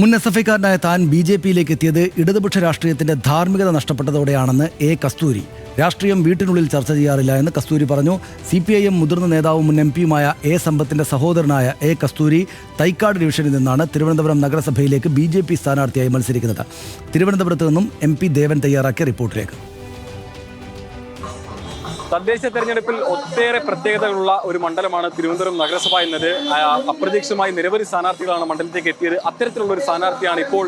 മുൻ S F ഐക്കാരനായ താൻ B J പിയിലേക്ക് എത്തിയത് ഇടതുപക്ഷ രാഷ്ട്രീയത്തിന്റെ ധാർമ്മികത നഷ്ടപ്പെട്ടതോടെയാണെന്ന് എ കസ്തൂരി. രാഷ്ട്രീയം വീട്ടിനുള്ളിൽ ചർച്ച ചെയ്യാറില്ല എന്ന് കസ്തൂരി പറഞ്ഞു. സി പി ഐ എം മുതിർന്ന നേതാവും മുൻ എം പിയുമായ എ സമ്പത്തിന്റെ സഹോദരനായ എ കസ്തൂരി തൈക്കാട് ഡിവിഷനിൽ നിന്നാണ് തിരുവനന്തപുരം നഗരസഭയിലേക്ക് ബി ജെ പി സ്ഥാനാർത്ഥിയായി മത്സരിക്കുന്നത്. തിരുവനന്തപുരത്ത് നിന്നും എം പി ദേവൻ തയ്യാറാക്കിയ റിപ്പോർട്ടിലേക്ക്. തദ്ദേശ തെരഞ്ഞെടുപ്പിൽ ഒട്ടേറെ പ്രത്യേകതകളുള്ള ഒരു മണ്ഡലമാണ് തിരുവനന്തപുരം നഗരസഭ എന്നത്. അപ്രതീക്ഷിതമായി നിരവധി സ്ഥാനാർത്ഥികളാണ് മണ്ഡലത്തിലേക്ക് എത്തിയത്. അത്തരത്തിലുള്ള ഒരു സ്ഥാനാർത്ഥിയാണ് ഇപ്പോൾ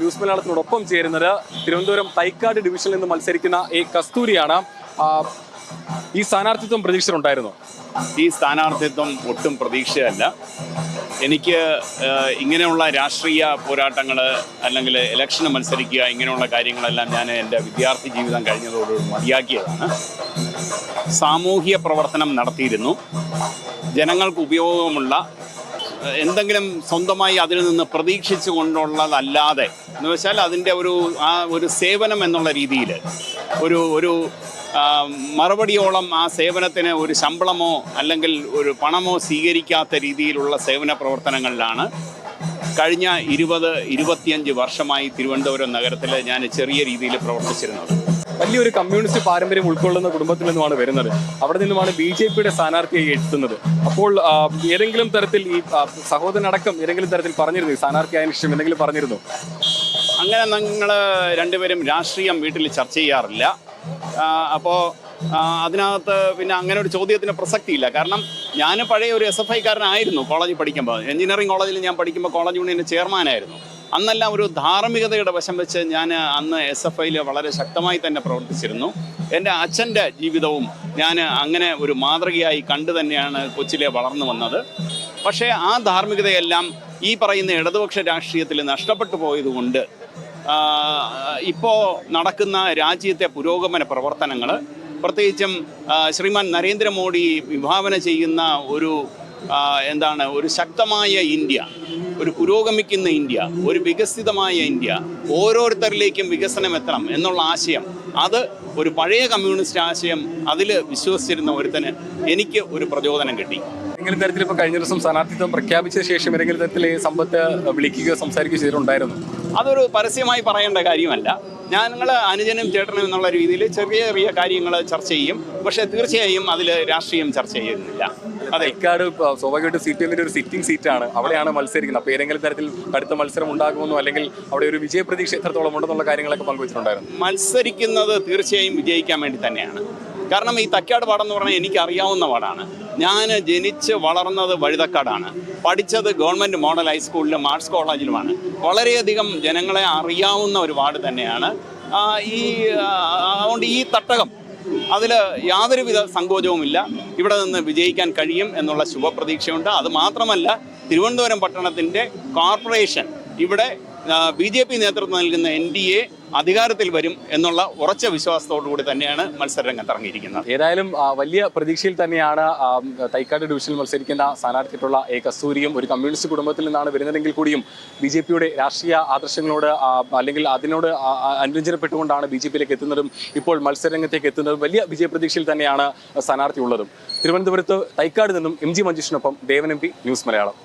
ന്യൂസ് മലയാളത്തിനോടൊപ്പം ചേരുന്നത്. തിരുവനന്തപുരം തൈക്കാട് ഡിവിഷനിൽ നിന്ന് മത്സരിക്കുന്ന എ കസ്തൂരിയാണ്. ഈ സ്ഥാനാർത്ഥിത്വം പ്രതീക്ഷിച്ചിട്ടുണ്ടായിരുന്നു? ഈ സ്ഥാനാർത്ഥിത്വം ഒട്ടും പ്രതീക്ഷയല്ല. എനിക്ക് ഇങ്ങനെയുള്ള രാഷ്ട്രീയ പോരാട്ടങ്ങൾ അല്ലെങ്കിൽ ഇലക്ഷന് മത്സരിക്കുക ഇങ്ങനെയുള്ള കാര്യങ്ങളെല്ലാം ഞാൻ എന്റെ വിദ്യാർത്ഥി ജീവിതം കഴിഞ്ഞതോട് മതിയാക്കിയതാണ്. സാമൂഹ്യ പ്രവർത്തനം നടത്തിയിരുന്നു. ജനങ്ങൾക്ക് ഉപയോഗമുള്ള എന്തെങ്കിലും സ്വന്തമായി അതിൽ നിന്ന് പ്രതീക്ഷിച്ചു കൊണ്ടുള്ളതല്ലാതെ എന്ന് വെച്ചാൽ അതിന്റെ ഒരു ആ ഒരു സേവനം എന്നുള്ള രീതിയിൽ ഒരു ഒരു മറുപടിയോളം ആ സേവനത്തിന് ഒരു ശമ്പളമോ അല്ലെങ്കിൽ ഒരു പണമോ സ്വീകരിക്കാത്ത രീതിയിലുള്ള സേവന പ്രവർത്തനങ്ങളിലാണ്. കഴിഞ്ഞ ഇരുപത് ഇരുപത്തിയഞ്ച് വർഷമായി തിരുവനന്തപുരം നഗരത്തിൽ ഞാൻ ചെറിയ രീതിയിൽ പ്രവർത്തിച്ചിരുന്നത്. വലിയൊരു കമ്മ്യൂണിസ്റ്റ് പാരമ്പര്യം ഉൾക്കൊള്ളുന്ന കുടുംബത്തിൽ നിന്നുമാണ് വരുന്നത്. അവിടെ നിന്നുമാണ് ബി ജെ പിയുടെ സ്ഥാനാർത്ഥിയായി എത്തുന്നത്. അപ്പോൾ ഏതെങ്കിലും തരത്തിൽ ഈ സഹോദരനടക്കം ഏതെങ്കിലും തരത്തിൽ പറഞ്ഞിരുന്നു സ്ഥാനാർത്ഥിയായതിനു ശേഷം എന്തെങ്കിലും പറഞ്ഞിരുന്നു? അങ്ങനെ നിങ്ങൾ രണ്ടുപേരും രാഷ്ട്രീയം വീട്ടിൽ ചർച്ച ചെയ്യാറില്ല. അപ്പോൾ അതിനകത്ത് പിന്നെ അങ്ങനെ ഒരു ചോദ്യത്തിന് പ്രസക്തിയില്ല. കാരണം ഞാൻ പഴയ ഒരു എസ് എഫ് ഐക്കാരനായിരുന്നു കോളേജിൽ പഠിക്കുമ്പോൾ. എഞ്ചിനീയറിംഗ് കോളേജിൽ ഞാൻ പഠിക്കുമ്പോൾ കോളേജ് യൂണിയന്റെ ചെയർമാനായിരുന്നു. അന്നെല്ലാം ഒരു ധാർമ്മികതയുടെ വശം വെച്ച് ഞാൻ അന്ന് എസ് എഫ് ഐയിൽ വളരെ ശക്തമായി തന്നെ പ്രവർത്തിച്ചിരുന്നു. എന്റെ അച്ഛന്റെ ജീവിതവും ഞാൻ അങ്ങനെ ഒരു മാതൃകയായി കണ്ടു തന്നെയാണ് കൊച്ചിലെ വളർന്നു വന്നത്. പക്ഷേ ആ ധാർമ്മികതയെല്ലാം ഈ പറയുന്ന ഇടതുപക്ഷ രാഷ്ട്രീയത്തിൽ നഷ്ടപ്പെട്ടു പോയതുകൊണ്ട് ഇപ്പോൾ നടക്കുന്ന രാജ്യത്തെ പുരോഗമന പ്രവർത്തനങ്ങൾ പ്രത്യേകിച്ചും ശ്രീമാൻ നരേന്ദ്രമോദി വിഭാവന ചെയ്യുന്ന ഒരു എന്താണ് ഒരു ശക്തമായ ഇന്ത്യ ഒരു പുരോഗമിക്കുന്ന ഇന്ത്യ ഒരു വികസിതമായ ഇന്ത്യ ഓരോരുത്തരിലേക്കും വികസനം എത്തണം എന്നുള്ള ആശയം. അത് ഒരു പഴയ കമ്മ്യൂണിസ്റ്റ് ആശയം അതിൽ വിശ്വസിച്ചിരുന്ന ഒരുത്തന് എനിക്ക് ഒരു പ്രചോദനം കിട്ടി. ഏതെങ്കിലും തരത്തിൽ ഇപ്പോൾ കഴിഞ്ഞ ദിവസം സ്ഥാനാർത്ഥിത്വം പ്രഖ്യാപിച്ച ശേഷം ഏതെങ്കിലും തരത്തിൽ സമ്പത്ത് വിളിക്കുകയോ സംസാരിക്കുകയോ ചെയ്തിട്ടുണ്ടായിരുന്നു? അതൊരു പരസ്യമായി പറയേണ്ട കാര്യമല്ല. ഞങ്ങൾ അനുജനും ചേട്ടനും എന്നുള്ള രീതിയിൽ ചെറിയ ചെറിയ കാര്യങ്ങൾ ചർച്ച ചെയ്യും. പക്ഷേ തീർച്ചയായും അതിൽ രാഷ്ട്രീയം ചർച്ച ചെയ്യുന്നില്ല. അതെ. ഇക്കാട് സ്വാഭാവികമായിട്ട് സി പി എമ്മിന്റെ ഒരു സിറ്റിംഗ് സീറ്റാണ് അവിടെയാണ് മത്സരിക്കുന്നത്. അപ്പോൾ ഏതെങ്കിലും തരത്തിൽ അടുത്ത മത്സരം ഉണ്ടാകുമെന്നോ അല്ലെങ്കിൽ അവിടെ ഒരു വിജയപ്രതീക്ഷ എത്രത്തോളം ഉണ്ടെന്നുള്ള കാര്യങ്ങളൊക്കെ പങ്കുവച്ചിട്ടുണ്ടായിരുന്നു. മത്സരിക്കുന്നത് തീർച്ചയായും വിജയിക്കാൻ വേണ്ടി തന്നെയാണ്. കാരണം ഈ തക്കാട് പാടം എന്ന് പറഞ്ഞാൽ എനിക്ക് അറിയാവുന്ന പാടാണ്. ഞാൻ ജനിച്ച് വളർന്നത് വഴുതക്കാടാണ്. പഠിച്ചത് ഗവൺമെന്റ് മോഡൽ ഹൈസ്കൂളിലും ആർട്സ് കോളേജിലുമാണ്. വളരെയധികം ജനങ്ങളെ അറിയാവുന്ന ഒരു വാർഡ് തന്നെയാണ്. ഈ അതുകൊണ്ട് ഈ തട്ടകം അതിൽ യാതൊരുവിധ സങ്കോചവുമില്ല. ഇവിടെ നിന്ന് വിജയിക്കാൻ കഴിയും എന്നുള്ള ശുഭപ്രതീക്ഷയുണ്ട്. അത് മാത്രമല്ല തിരുവനന്തപുരം പട്ടണത്തിന്റെ കോർപ്പറേഷൻ ഇവിടെ ബി ജെ പി നേതൃത്വം നൽകുന്ന എൻ ഡി എ അധികാരത്തിൽ വരും എന്നുള്ള ഉറച്ച വിശ്വാസത്തോടു കൂടി തന്നെയാണ് മത്സരരംഗത്ത് ഇറങ്ങിയിരിക്കുന്നത്. ഏതായാലും വലിയ പ്രതീക്ഷയിൽ തന്നെയാണ് തൈക്കാട് ഡിവിഷനിൽ മത്സരിക്കുന്ന സ്ഥാനാർത്ഥിയായിട്ടുള്ള എ. കസ്തൂരിയും ഒരു കമ്മ്യൂണിസ്റ്റ് കുടുംബത്തിൽ നിന്നാണ് വരുന്നതെങ്കിൽ കൂടിയും ബി ജെ പിയുടെ രാഷ്ട്രീയ ആദർശങ്ങളോട് അല്ലെങ്കിൽ അതിനോട് അനുരഞ്ജനപ്പെട്ടുകൊണ്ടാണ് ബി ജെ പിയിലേക്ക് എത്തുന്നതും ഇപ്പോൾ മത്സരരംഗത്തേക്ക് എത്തുന്നതും വലിയ വിജയ പ്രതീക്ഷയിൽ തന്നെയാണ് സ്ഥാനാർത്ഥി ഉള്ളതും. തിരുവനന്തപുരത്ത് തൈക്കാട് നിന്നും M G മഞ്ജുഷിനൊപ്പം Devan M P news Malayalam.